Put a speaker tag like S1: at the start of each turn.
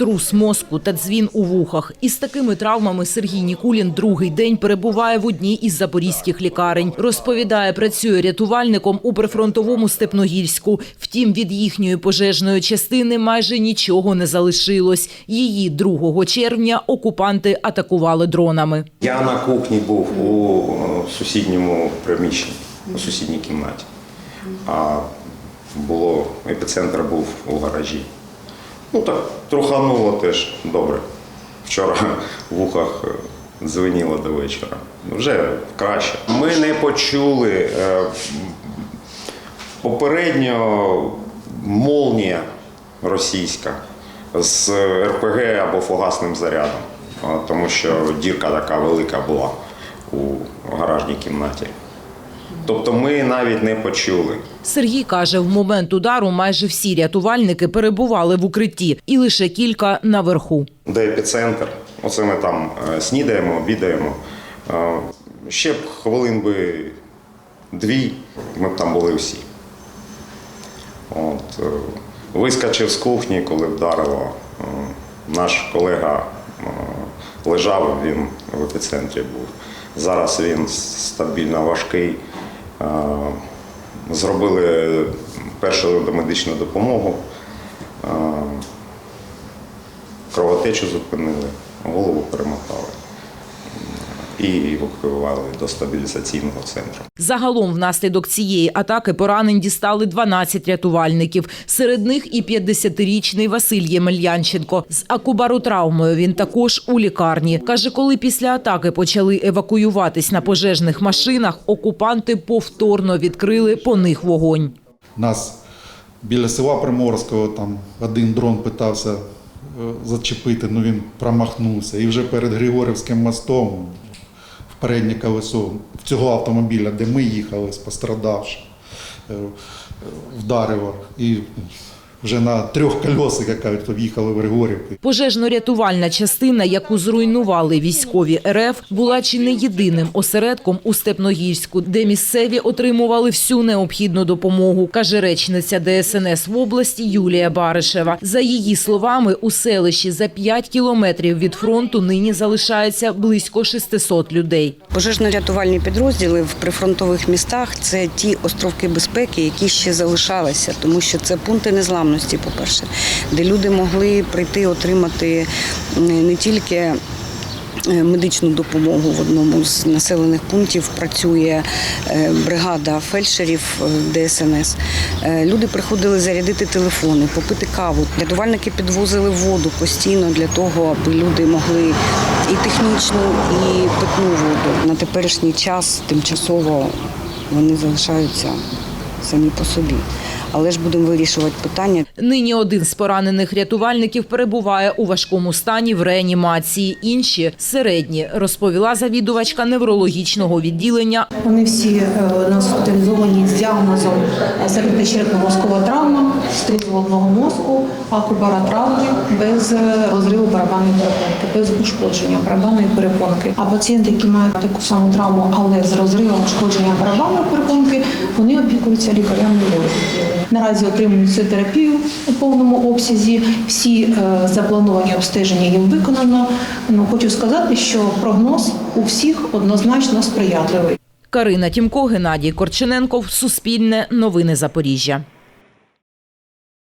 S1: струс мозку та дзвін у вухах. Із такими травмами Сергій Нікулін другий день перебуває в одній із запорізьких лікарень. Розповідає, працює рятувальником у прифронтовому Степногірську. Втім, від їхньої пожежної частини майже нічого не залишилось. Її 2 червня окупанти атакували дронами.
S2: Я на кухні був у е, сусідньому приміщенні, у сусідній кімнаті. А було, епіцентр був у гаражі. Ну так, трухануло теж добре. Вчора в вухах е, дзвеніло до вечора. Вже краще. Ми не почули е, попередньо молнія російська з РПГ або фугасним зарядом, тому що дірка така велика була у гаражній кімнаті. Тобто ми навіть не почули.
S1: Сергій каже, в момент удару майже всі рятувальники перебували в укритті, і лише кілька наверху.
S2: Де епіцентр, оце ми там е, снідаємо, обідаємо. Е, Ще б хвилин би дві, ми б там були всі. От, е, вискочив з кухні, коли вдарило. Наш колега лежав, він в епіцентрі був. Зараз він стабільно важкий. Зробили першу домедичну допомогу. Кровотечу зупинили, голову перемотали і евакуювали до стабілізаційного центру.
S1: Загалом, внаслідок цієї атаки поранень дістали 12 рятувальників. Серед них і 50-річний Василь Ємельянченко. З акубаротравмою він також у лікарні. Каже, коли після атаки почали евакуюватись на пожежних машинах, окупанти повторно відкрили по них вогонь.
S3: Нас біля села Приморського там один дрон питався е, зачепити, ну він промахнувся. І вже перед Григорівським мостом переднє колесо цього автомобіля, де ми їхали, з пострадавшим, е, вдарило. І вже на трьох колесах, як кажуть, в'їхали в Григорівку.
S1: Пожежно-рятувальна частина, яку зруйнували військові РФ, була чи не єдиним осередком у Степногірську, де місцеві отримували всю необхідну допомогу, каже речниця ДСНС в області Юлія Баришева. За її словами, у селищі за 5 кілометрів від фронту нині залишається близько 600 людей.
S4: Пожежно-рятувальні підрозділи в прифронтових містах це ті островки безпеки, які ще залишалися, тому що це пункти незламності, по-перше, де люди могли прийти отримати не тільки е, медичну допомогу в одному з населених пунктів працює е, бригада фельдшерів е, ДСНС. Люди приходили зарядити телефони, попити каву. Рятувальники підвозили воду постійно для того, аби люди могли і технічну, і питну воду. На теперішній час тимчасово вони залишаються самі по собі. Але ж будемо вирішувати питання.
S1: Нині один з поранених рятувальників перебуває у важкому стані в реанімації. Інші середні, розповіла завідувачка неврологічного відділення
S5: Вони всі е, нас госпіталізовані з діагнозом середньо-черепно-мозкова травма, стріз головного мозку, акубара травми без е, розриву барабанної перепонки, без ушкодження барабанної перепонки. А пацієнти, які мають таку саму травму, але з розривом ушкодження барабанної перепонки, вони опікуються лікарями відділення. Наразі отримують цю терапію у повному обсязі. Всі е, заплановані обстеження їм виконано. Ну хочу сказати, що прогноз у всіх однозначно сприятливий.
S1: Карина Тімко, Геннадій Корчененков, Суспільне, Новини Запоріжжя.